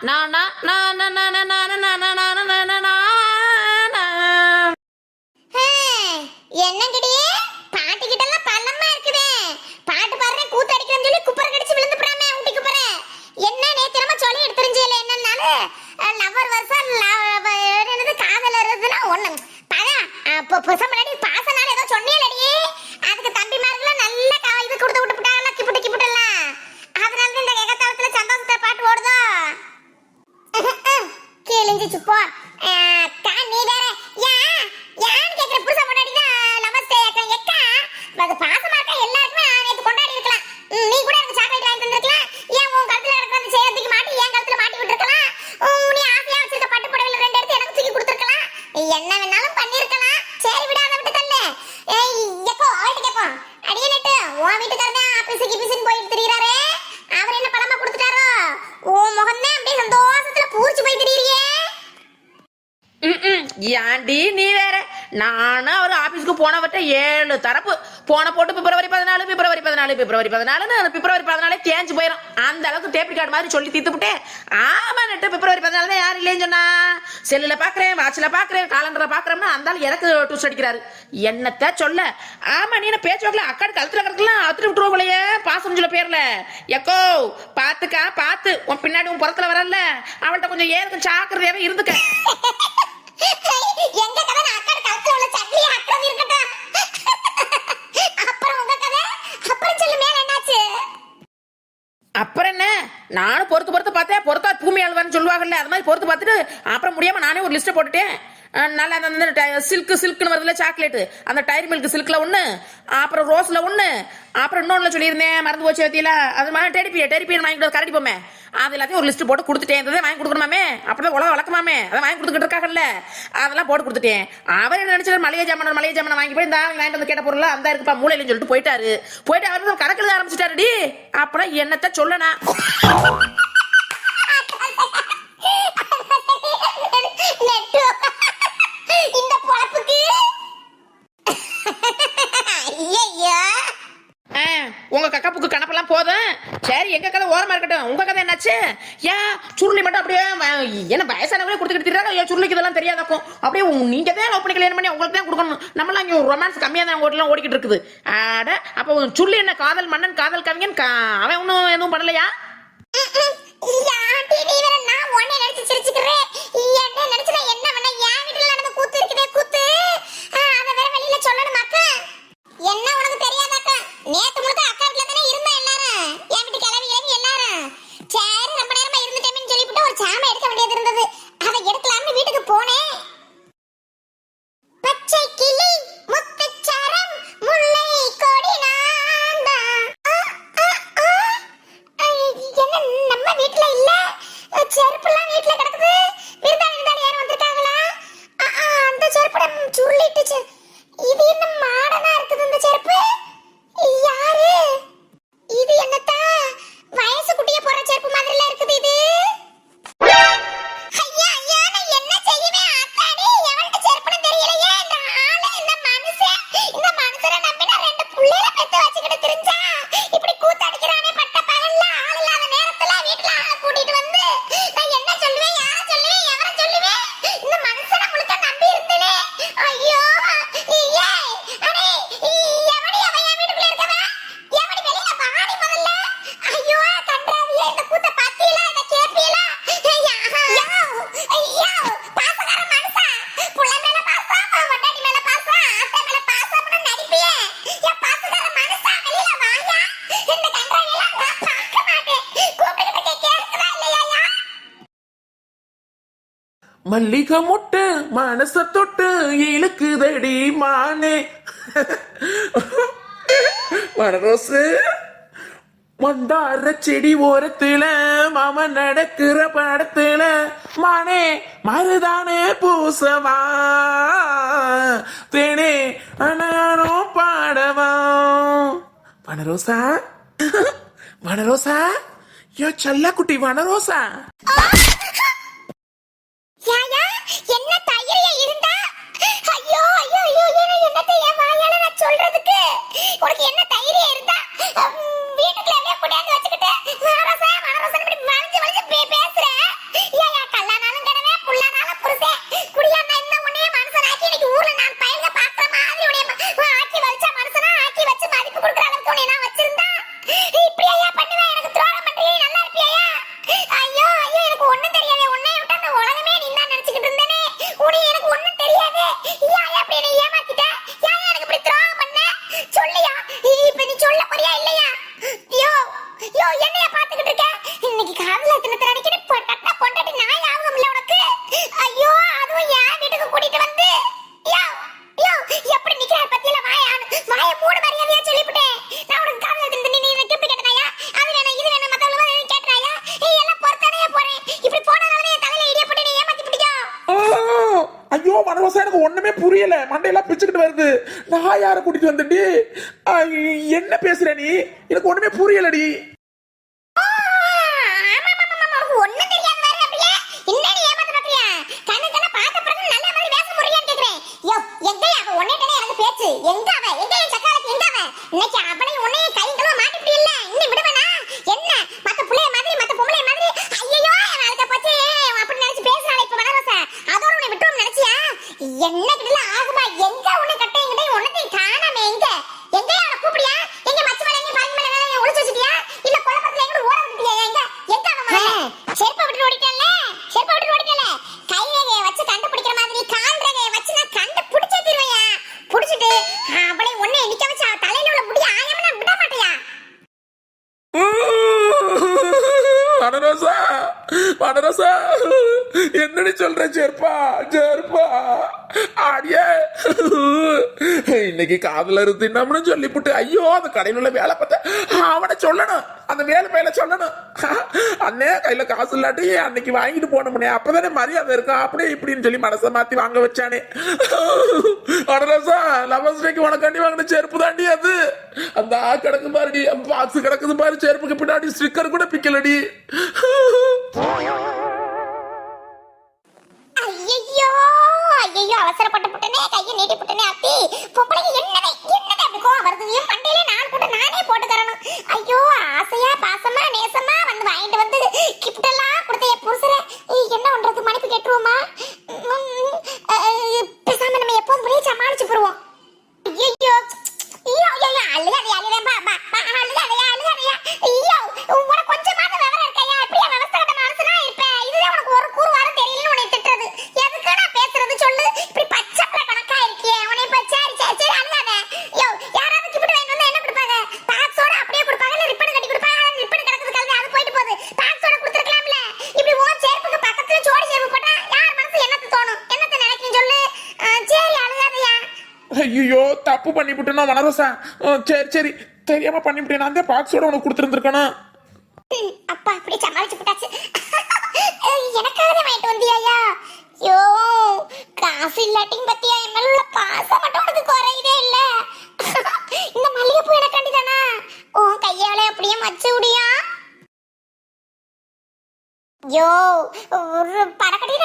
வரேன். பாட்டு கிட்ட எல்லாம் பள்ளமா இருக்குதே. பாட்டு பாடுறேன், கூத்து அடிக்கிறேன்னு சொல்லி குப்புற கடிச்சு விழுந்து போறாமே, ஊட்டி குப்புற. என்ன நேத்து என்னமோ சொல்லி எடுத்துருந்துச்சுல, என்னன்னாலும், அஹ், lover வருஷம், love- என்னது, காதலர் இதுன்னா ஒண்ணு. பழம், அஹ், பு- புருஷன் முன்னாடி பாசனால ஏதோ சொன்னீங்களேடி. அதுக்கு தம்பிமார்கள்லாம் நல்ல கா- இது கொடுத்து விட்டுப்புட்டாங்களா, கிப்புட்டு கிப்புட்டெல்லாம். அதனால தான் இந்த எகத்தாளத்துல சந்தோஷத்தை பாட்டு ஓடுதோ கிழிஞ்சிச்சு போ அஹ், அக்கா, நீ வேற ஏன் ஏன்னு கேக்குற புருஷன் முன்னாடி தான் நமஸ்தே அக்கா எக்கா அது பாசமா இருக்கா எல்லாருக்குமே நேத்து கொண்டாடி இருக்கலாம் ம், நீ கூட எனக்கு சாக்லேட் வாங்கி தந்திருக்கலாம் ஏன் உன் கழுத்துல கிடக்கிற அந்த செய்யறதுக்கு மாட்டி என் கழுத்துல மாட்டி விட்டுருக்கலாம் உம், நீ ஆசையா வச்சிருக்க பட்டு புடவையில ரெண்டு எடுத்து எனக்கு தூக்கி கொடுத்துருக்கலாம் என்ன வேணாலும் பண்ணிருக்கலாம் சரி விட அதை விட்டு தள்ளு ஏய் எக்கோ அவள்கிட்ட கேப்போம் அடியே நெட்டு உன் வீட்டுக்காரர் தான் ஆபீஸ் கிபீஸுன்னு போயிட்டு திரியறாரே. அவர் என்ன பணமா கொடுத்துட்டாரோ? ஓ முகம் அப்படியே சந்தோஷத்துல பூச்சி போய் திரியறியே. ஏன்டி நீ வேற? நானும் அவர் ஆபீஸ்க்கு போனவட்ட ஏழு தரப்பு போன போட்டு பிப்ரவரி பதினாலு பிப்ரவரி பதினாலு பிப்ரவரி பதினாலுன்னு அந்த பிப்ரவரி பதினாலே தேஞ்சு போயிடும் அந்த அளவுக்கு டேபிள் கார்டு மாதிரி சொல்லி தீர்த்துப்புட்டேன் ஆமா நட்டு பிப்ரவரி பதினாலு தான் யார் இல்லைன்னு சொன்னா? செல்லுல பாக்குறேன் வாட்ச்ல பாக்குறேன் காலண்டர்ல பாக்குறேன்னா அந்த எனக்கு டூஸ் அடிக்கிறாரு. என்னத்த சொல்ல? ஆமா நீ என்ன பேச்சு வாக்கல? அக்காடு கழுத்துல கிடக்கலாம் அத்துட்டு விட்டுருவோம் பாசம் சொல்ல பேர்ல. எக்கோ பாத்துக்கா பாத்து. உன் பின்னாடி உன் புறத்துல வரல அவள்கிட்ட கொஞ்சம் ஏதுக்கும் சாக்கிரதையாவே இருந்துக்க. எங்க கதை அக்காடு கழுத்துல உள்ள சட்னியை அக்கறது இருக்கட்டும் அப்புறம் உங்க கதை அப்புறம் சொல்லு மேல என்னாச்சு அப்புறம் என்ன? நானும் பொறுத்து பொறுத்து பார்த்தேன். பொறுத்தா பூமி அழுவான்னு சொல்லுவாங்கல்ல அது மாதிரி பொறுத்து பார்த்துட்டு அப்புறம் முடியாம நானே ஒரு லிஸ்ட்டை போட்டுட்டேன். நல்லா அந்த சில்க் சில்க்னு வருதுல சாக்லேட்டு. அந்த டயர் மில்க் சில்க்ல ஒன்று அப்புறம் ரோஸ்ல ஒன்று அப்புறம் இன்னொன்று சொல்லியிருந்தேன் மறந்து போச்சு பத்தியில அது மாதிரி டெரிப்பிய டெரிப்பியன் வாங்கிட்டு கரடி போமே அது எல்லாத்தையும் ஒரு லிஸ்ட் போட்டு கொடுத்துட்டேன். இதை வாங்கி கொடுக்கணுமாமே? அப்படிதான் உலக வளர்க்கமாமே அதை வாங்கி கொடுத்துக்கிட்டு இருக்காங்கல்ல. அதெல்லாம் போட்டு கொடுத்துட்டேன். அவர் என்ன நினைச்சாரு? மளிகை ஜாமான் மளிகை ஜாமான் வாங்கி போய் இந்த வாங்கிட்டு வந்து கேட்ட பொருள் அந்த இருக்குப்பா மூலையிலன்னு சொல்லிட்டு போயிட்டாரு. போயிட்டு அவர் கணக்கில் ஆரம்பிச்சிட்டாருடி. அப்புறம் என்னத்த சொல்லனா நெட்டு இந்த பொழப்புக்கு ஐயையோ ஆ, உங்க கக்கா புக்கு கணப்பெல்லாம் போதும் சரி எங்க கதை ஓரமா இருக்கட்டும். உங்க கதை என்னாச்சு? ஏன் சுருளி மட்டும் அப்படியே என்ன வயசானவங்களே கொடுத்துக்கிட்டு இருக்காங்க ஏன் சுருளிக்கு இதெல்லாம் தெரியாதாக்கும் அப்படியே நீங்க தான் லவ் பண்ணி கல்யாணம் பண்ணி உங்களுக்கு தான் கொடுக்கணும். நம்மளாம் இங்கே ரொமான்ஸ் கம்மியாக தான் ஓட்டலாம் ஓடிக்கிட்டு இருக்குது. ஆட அப்போ சுருளி என்ன காதல் மன்னன் காதல் கவிஞன்? அவன் ஒன்றும் எதுவும் பண்ணலையா? மல்லிகை முட்டு மனச தொட்டு இழுக்குதடி மானே. மனரோசு மந்தார செடி ஓரத்துல மாம நடக்கிற படத்துல மானே மருதானே பூசவா. தேனே அனானோ பாடவா. வனரோசா? வனரோசா? யோ செல்ல குட்டி வனரோசா? என்ன தயிரில இருந்தா? ஐயோ ஐயோ ஐயோ என்ன என்னத்தை என் நான் சொல்றதுக்கு? உனக்கு என்ன தைரியம் இருந்தா? வீட்டுக்குள்ள அப்படியே கொண்டாந்து வச்சுக்கிட்டு மனரசம் மனரசம் இப்படி பேசுற? மண்டையெல்லாம் பிச்சுக்கிட்டு வருது. நான் யாரை கூட்டிட்டு வந்துட்டி என்ன பேசுற நீ? எனக்கு ஒண்ணுமே புரியலடி. என்னடி சொல்ற சேர்ப்பா சேர்ப்பா ஆடியே இன்னைக்கு காதல இருந்து தின்னம்னு சொல்லிப்புட்டு ஐயோ அந்த கடையில் உள்ள வேலை பார்த்தேன். அவனை சொல்லணும். அந்த வேலை பையில சொல்லணும். அண்ணே கையில காசு இல்லாட்டி அன்னைக்கு வாங்கிட்டு போனோம்னே. அப்பதானே மரியாதை இருக்கும் அப்படியே இப்படின்னு சொல்லி மனசை மாத்தி வாங்க வச்சானே. அடரசா லவர்ஸ் டேக்கு உனக்காண்டி வாங்கின செருப்பு தாண்டி அது. அந்த ஆ கிடக்கு பாருடி பாக்ஸ் கிடக்குது மாதிரி செருப்புக்கு பின்னாடி ஸ்டிக்கர் கூட பிக்கலடி. ஐயோ ஐயோ அவசரப்பட்டு புட்டனே கையை நீட்டி புட்டனே அத்தி. தப்பு பண்ணிவிட்டேனா வனரோசா? சரி சரி. தெரியாம பண்ணிவிட்டேன் அந்த பாக்ஸோட உனக்கு கொடுத்துருந்துருக்கணும் அப்பா அப்படி சமாளிச்சு விட்டாச்சு எனக்காக வாங்கிட்டு வந்தியாயா? ஐயோ காசு இல்லாட்டிங் பத்தியா என் மேல உள்ள மட்டும் உனக்கு குறையதே இல்ல. இந்த மல்லிகைப்பூ எனக்காண்டி தானா உன் கையால அப்படியே மச்சு விடியா? ஐயோ ஒரு படக்கடி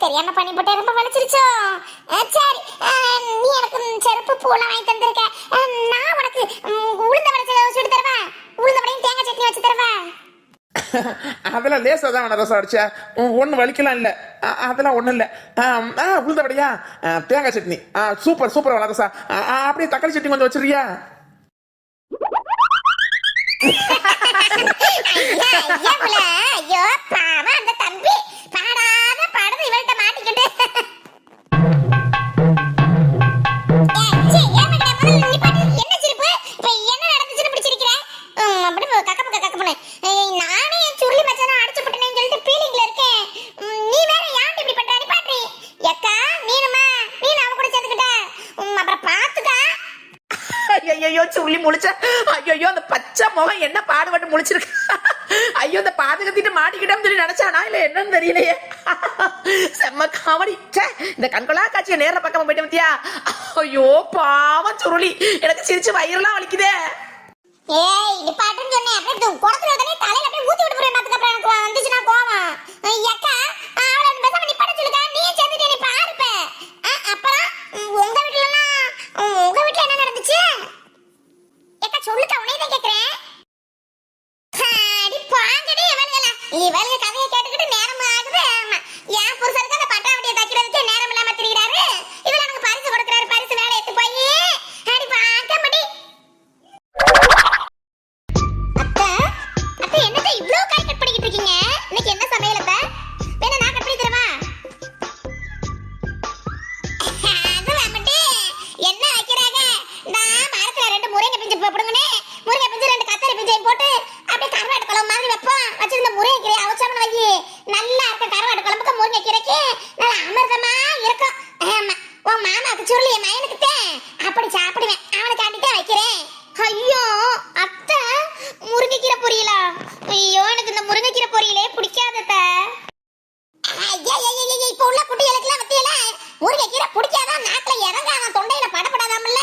தெரியாம பண்ணி போட்டு ரொம்ப வலிச்சிருச்சோ சரி நீ எனக்கு செருப்பு பூலாம் வாங்கி தந்திருக்க நான் உனக்கு உளுந்த வளைச்சல சுட்டு தருவா உளுந்த வடையும் தேங்காய் சட்னி வச்சு தருவா அதெல்லாம் லேசாக தான் ரசம் அடிச்சா ஒன்றும் வலிக்கலாம் இல்லை அதெல்லாம் ஒன்றும் இல்லை ஆ உளுந்தபடியா தேங்காய் சட்னி ஆ சூப்பர் சூப்பர் வளரசா அப்படியே தக்காளி சட்னி கொஞ்சம் வச்சிருக்கியா ஐயோ பாவம் அந்த இந்த கண்கொள்ளா காட்சியை நேர பக்கமா போயிட்டு பத்தியா? ஐயோ பாவம் சுருளி. எனக்கு சிரிச்சு வயிறுலாம் வலிக்குதே. ஏய் இது பாட்டுன்னு சொன்னேன். அப்படியே குடத்துல உடனே தலையில அப்படியே ஊத்தி விட்டு போறேன். பாத்துக்க அப்புறம் எனக்கு வந்துச்சுன்னா கோவம். எக்கா முருங்கை கீரை பிடிக்காதான் நாட்டில் இறங்காதான் தொண்டையில படப்படாதாமல்ல?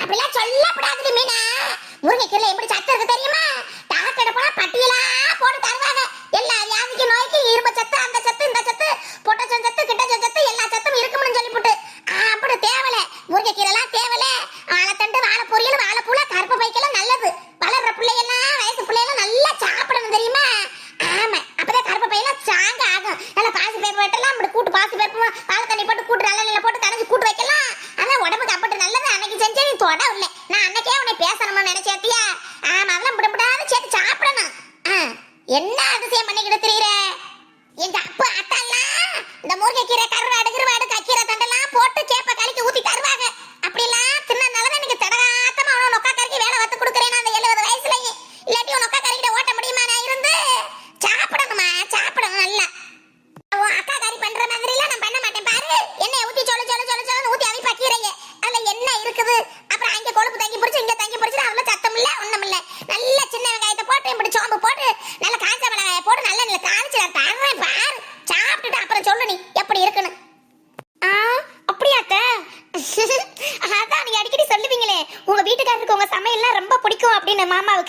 அப்படிலாம் சொல்லப்படாது மீனா. முருங்கை கீரை எப்படி சத்து இருக்கு தெரியுமா? டாக்டர் போனா பட்டியலா போட்டு தருவாங்க. தொட இல்லை நான் அன்னைக்கே உன்னை பேசணும்னு நினைச்சேத்தியா ஆமா அதெல்லாம் விடப்படாத சேர்த்து சாப்பிடணும். என்ன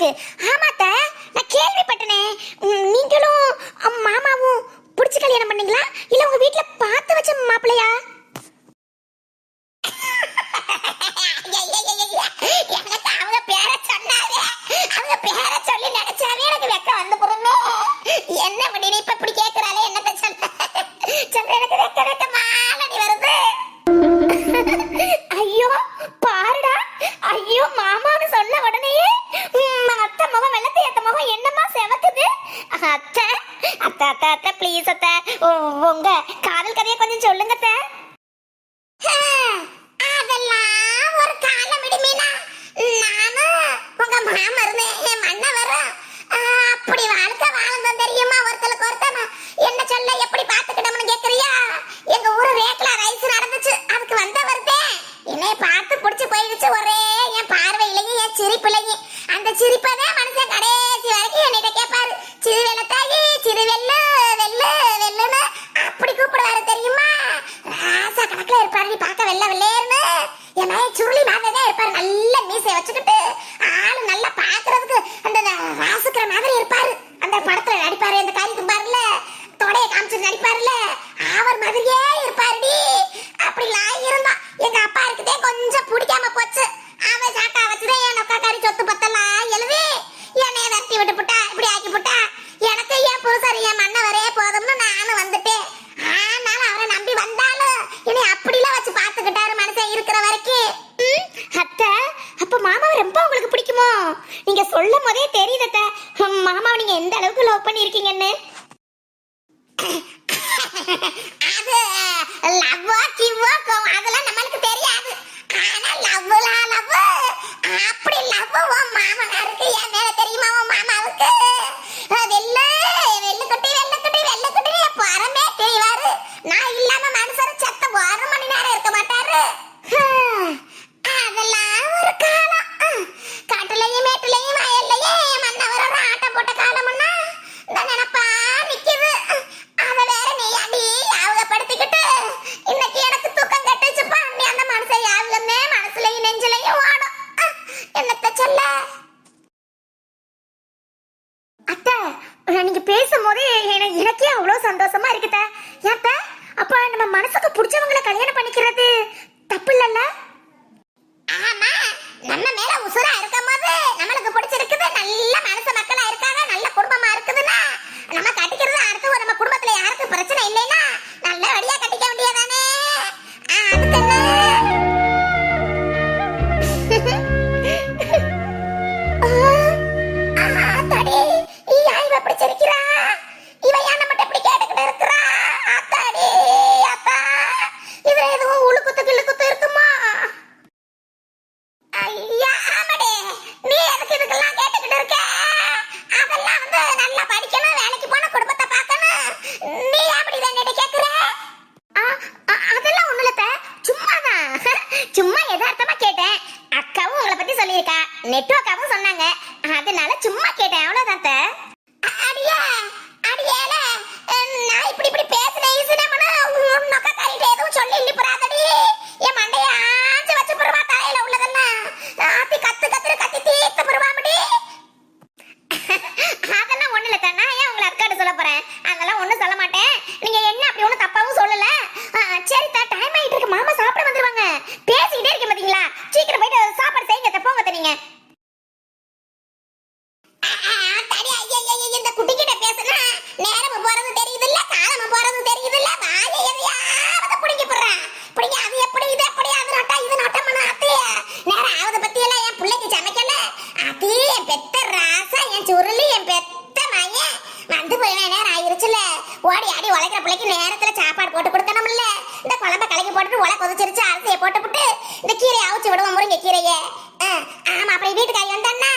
இருக்கு. ஆமாத்த நான் கேள்விப்பட்டேனே. நீங்களும் மாமாவும் புடிச்சு கல்யாணம் பண்ணீங்களா? இல்ல உங்க வீட்ல பார்த்து வச்ச மாப்பிளையா அவங்க பேரை சொன்னாரு அவங்க பேரை சொல்லி நினைச்சாவே எனக்கு வெக்க வந்து பொருந்தோம் என்ன பண்ணி இப்ப இப்படி கேக்குறாளே என்னத்த சொல்ல சொல்றேன் பிடிச்சு போயிடுச்சு ஒரே என் பார்வையிலையும் என் சிரிப்புலையும் அந்த சிரிப்பதான் மனுஷன் கடைசி வரைக்கும் என்னிட்ட கேட்பாரு. சிறு வெள்ளத்தாயி சிறு வெள்ளு வெள்ளு வெள்ளுன்னு அப்படி கூப்பிடுவாரு தெரியுமா? ராசா கணக்குல இருப்பாரு. நீ பார்க்க வெள்ள வெள்ளேர்னு என் சுருளி மாதிரி தான் இருப்பாரு. நல்ல மீசை வச்சுக்கிட்டு. ஆக்கி எனக்கு ஏன் புருஷர் என் மண்ணை வரைய போதும்னு நானும் வந்துட்டேன். ஆனாலும் அவரை நம்பி வந்தாலும் என்னை அப்படிலாம் வச்சு பார்த்துக்கிட்டாரு மனுஷன் இருக்கிற வரைக்கும். அத்தை அப்ப மாமாவை ரொம்ப உங்களுக்கு பிடிக்குமோ? நீங்க சொல்லும் போதே தெரியுது அத்தை. மாமாவை நீங்க எந்த அளவுக்கு லவ் பண்ணிருக்கீங்கன்னு நம்ம மேல உசுரா இருக்கும் போது நம்மளுக்கு பிடிச்சிருக்குது. நல்ல மனசு மக்களா இருக்காங்க நல்ல குடும்பமா இருக்குதுன்னா நம்ம கட்டிக்கிறது அடுத்து நம்ம குடும்பத்துல யாருக்கும் பிரச்சனை இல்லைன்னா சொல்லியிருக்கா நெட்டு கீரைய ஆமா அப்புறம் வீட்டுக்காரி வந்தான்னா